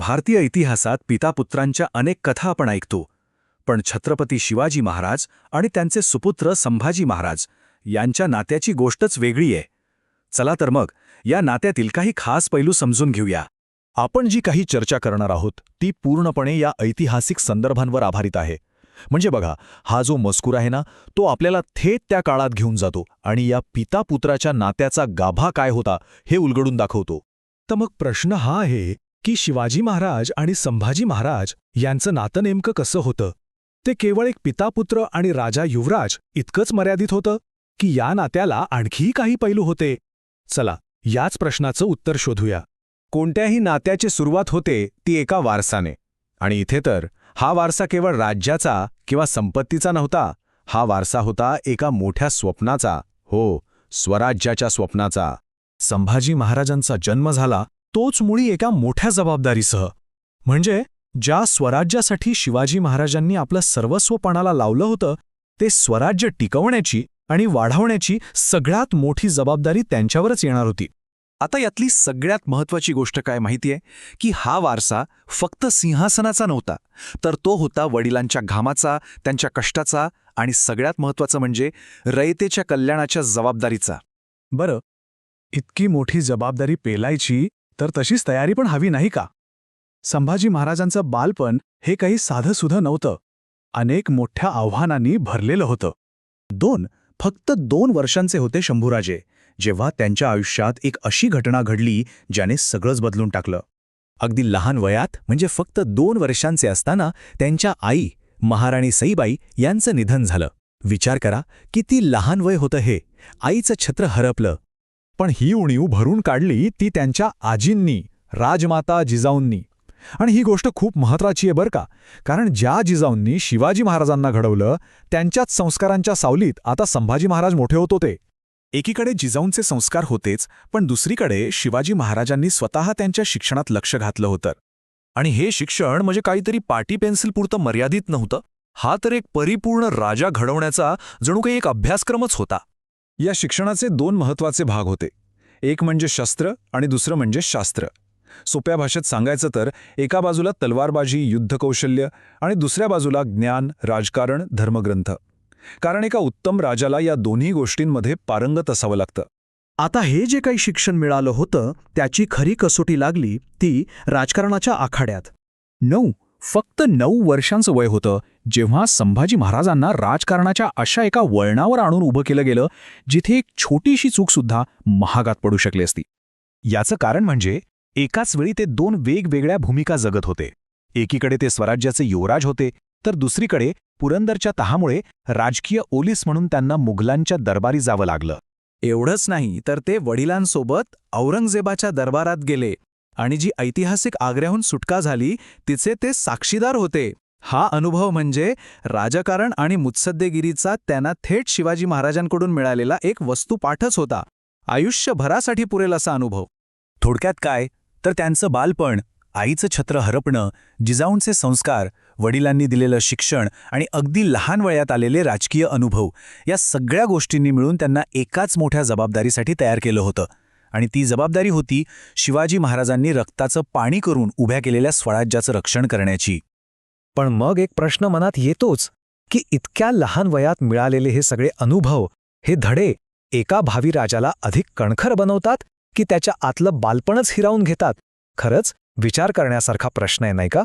भारतीय इतिहासात पितापुत्रांच्या अनेक कथा आपण ऐकतो. पण छत्रपती शिवाजी महाराज आणि त्यांचे सुपुत्र संभाजी महाराज यांच्या नात्याची गोष्टच वेगळी आहे. चला तर मग या नात्यातील काही खास पैलू समजून घेऊया. आपण जी काही चर्चा करणार आहोत ती पूर्णपणे या ऐतिहासिक संदर्भांवर आधारित आहे. म्हणजे बघा हा जो मजकूर आहे ना तो आपल्याला थेट त्या काळात घेऊन जातो आणि या पिता-पुत्राच्या नात्याचा गाभा काय होता हे उलगडून दाखवतो. तर मग प्रश्न हा आहे की शिवाजी महाराज आणि संभाजी महाराज यांचं नातं नेमकं कसं होतं? ते केवळ एक पितापुत्र आणि राजा युवराज इतकंच मर्यादित होतं? की या नात्याला आणखीही काही पैलू होते? चला याच प्रश्नाचं उत्तर शोधूया. कोणत्याही नात्याची सुरुवात होते ती एका वारसाने. आणि इथे तर हा वारसा केवळ राज्याचा किंवा संपत्तीचा नव्हता हा वारसा होता एका मोठ्या स्वप्नाचा हो स्वराज्याच्या स्वप्नाचा. संभाजी महाराजांचा जन्म झाला तोच मुळी एका मोठ्या जबाबदारीसह. म्हणजे ज्या स्वराज्यासाठी शिवाजी महाराजांनी आपलं सर्वस्वपणाला लावलं होतं ते स्वराज्य टिकवण्याची आणि वाढवण्याची सगळ्यात मोठी जबाबदारी त्यांच्यावरच येणार होती. आता यातली सगळ्यात महत्वाची गोष्ट काय माहितीये? की हा वारसा फक्त सिंहासनाचा नव्हता तर तो होता वडिलांच्या घामाचा त्यांच्या कष्टाचा आणि सगळ्यात महत्वाचं म्हणजे रयतेच्या कल्याणाच्या जबाबदारीचा. बरं इतकी मोठी जबाबदारी पेलायची तर तशीच तयारी पण हवी नाही का? संभाजी महाराजांचं बालपण हे काही साधंसुधं नव्हतं. अनेक मोठ्या आव्हानांनी भरलेलं होतं. दोन फक्त दोन वर्षांचे होते शंभूराजे जेव्हा त्यांच्या आयुष्यात एक अशी घटना घडली ज्याने सगळंच बदलून टाकलं. अगदी लहान वयात म्हणजे फक्त दोन वर्षांचे असताना त्यांच्या आई महाराणी सईबाई यांचं निधन झालं. विचार करा किती लहान वय होतं हे. आईचं छत्र हरपलं पण ही उणीव भरून काढली ती त्यांच्या आजींनी राजमाता जिजाऊंनी. आणि ही गोष्ट खूप महत्वाची आहे बरं का. कारण ज्या जिजाऊंनी शिवाजी महाराजांना घडवलं त्यांच्याच संस्कारांच्या सावलीत आता संभाजी महाराज मोठे होत होते. एकीकडे जिजाऊंचे संस्कार होतेच पण दुसरीकडे शिवाजी महाराजांनी स्वतः त्यांच्या शिक्षणात लक्ष घातलं होतं. आणि हे शिक्षण म्हणजे काहीतरी पाटी पेन्सिल पुरतं मर्यादित नव्हतं. हा तर एक परिपूर्ण राजा घडवण्याचा जणू काही एक अभ्यासक्रमच होता. या शिक्षणाचे दोन महत्त्वाचे भाग होते. एक म्हणजे शस्त्र आणि दुसरं म्हणजे शास्त्र. सोप्या भाषेत सांगायचं तर एका बाजूला तलवारबाजी युद्धकौशल्य आणि दुसऱ्या बाजूला ज्ञान राजकारण धर्मग्रंथ. कारण एका उत्तम राजाला या दोन्ही गोष्टींमध्ये पारंगत असावं लागतं. आता हे जे काही शिक्षण मिळालं होतं त्याची खरी कसोटी लागली ती राजकारणाच्या आखाड्यात. नऊ. फक्त नऊ वर्षांचं वय होतं जेव्हा संभाजी महाराजांना राजकारणाच्या अशा एका वळणावर आणून उभं केलं गेलं जिथे एक छोटीशी चूकसुद्धा महागात पडू शकली असती. याचं कारण म्हणजे एकाच वेळी ते दोन वेगवेगळ्या भूमिका जगत होते. एकीकडे ते स्वराज्याचे युवराज होते तर दुसरीकडे पुरंदरच्या तहामुळे राजकीय ओलीस म्हणून त्यांना मुघलांच्या दरबारी जावं लागलं. एवढंच नाही तर ते वडिलांसोबत औरंगजेबाच्या दरबारात गेले. आणि जी ऐतिहासिक आग्र्याहून सुटका झाली तिचे ते साक्षीदार होते. हा अनुभव म्हणजे राजकारण आणि मुत्सद्देगिरीचा त्यांना थेट शिवाजी महाराजांकडून मिळालेला एक वस्तुपाठच होता. आयुष्यभरासाठी पुरेल असा अनुभव. थोडक्यात काय? तर त्यांचं बालपण आईचं छत्र हरपणं जिजाऊंचे संस्कार वडिलांनी दिलेलं शिक्षण आणि अगदी लहान वयात आलेले राजकीय अनुभव या सगळ्या गोष्टींनी मिळून त्यांना एकाच मोठ्या जबाबदारीसाठी तयार केलं होतं. आणि ती जबाबदारी होती शिवाजी महाराजांनी रक्ताचं पाणी करून उभ्या केलेल्या स्वराज्याचं रक्षण करण्याची. पण मग एक प्रश्न मनात येतोच की इतक्या लहान वयात मिळालेले हे सगळे अनुभव हे धडे एका भावी राजाला अधिक कणखर बनवतात की त्याच्या आतलं बालपणच हिरावून घेतात? खरंच विचार करण्यासारखा प्रश्न आहे नाही का?